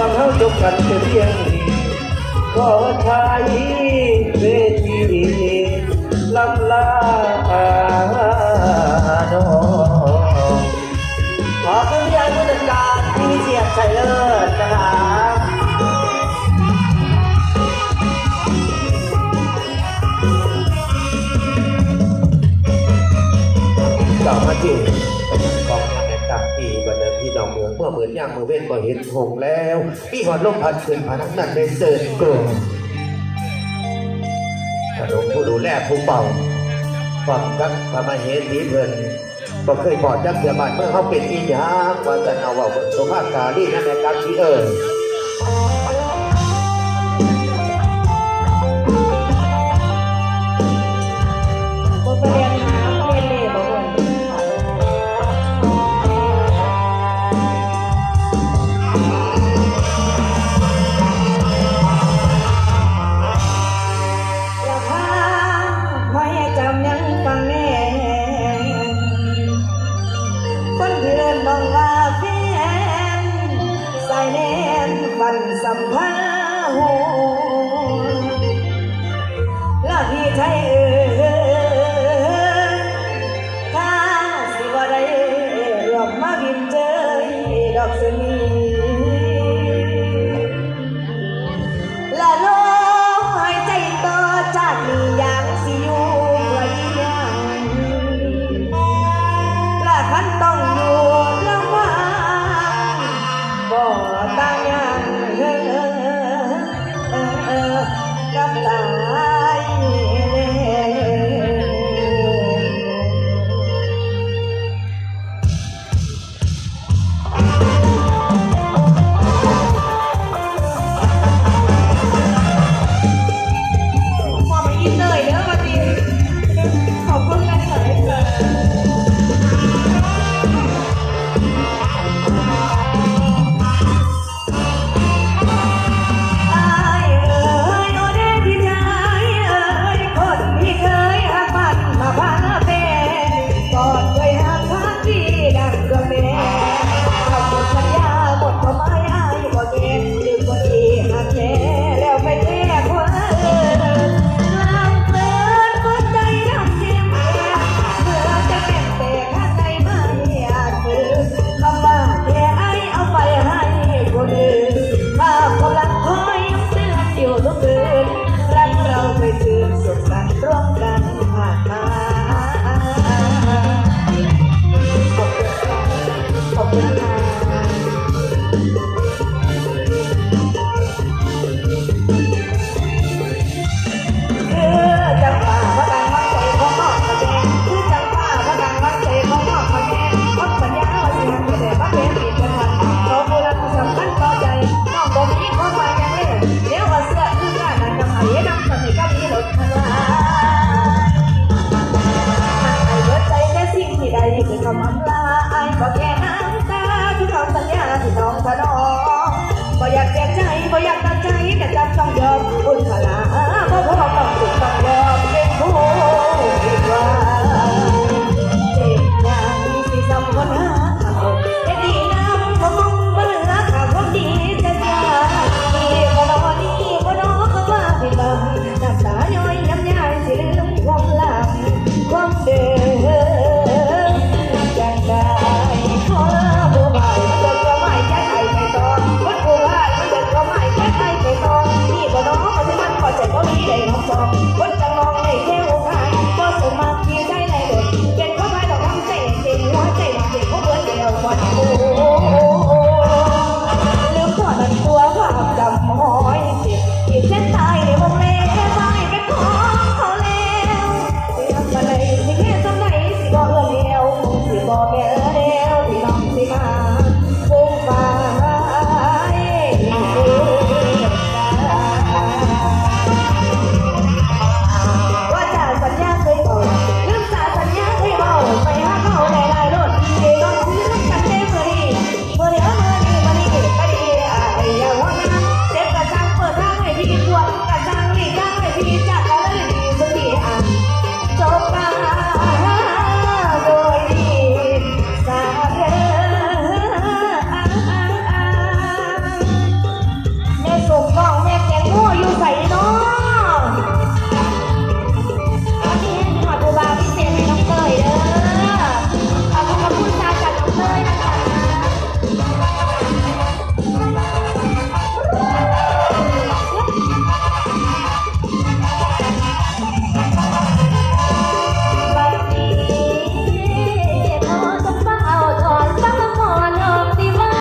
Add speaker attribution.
Speaker 1: ฟังเข้าจกกันเสียงก็ชายเวทีลำลาโนขอคุณยายผู้จัดการที่มีเสียบชัยเลิศนะครับต่อมาที่ ว่เหมือนย่างมือเว้นก็เห็นหงแล้วพี่หอดลมพัดขึ้นพานักนั่นได้เสิร์ชกลุ่ขนมผู้ดูแลผู้เป่าความกักความาเห็นดีเพลินก็เคยบอดจักเสียบาดเมื่อเขาเป็นอีหยาว่าจะเอาว่าสภาพกาลีนั่น
Speaker 2: แหละการที่เออ mong là phía em sai nên phần sầm hoa มัก็แค่น้ำตาที่ทำสัญญาที่ต้องทะนองบ่อยากเสียใจบ่อยากตัดใจแต่จำต้องยอมอุ่นขลาบ่พอต้อง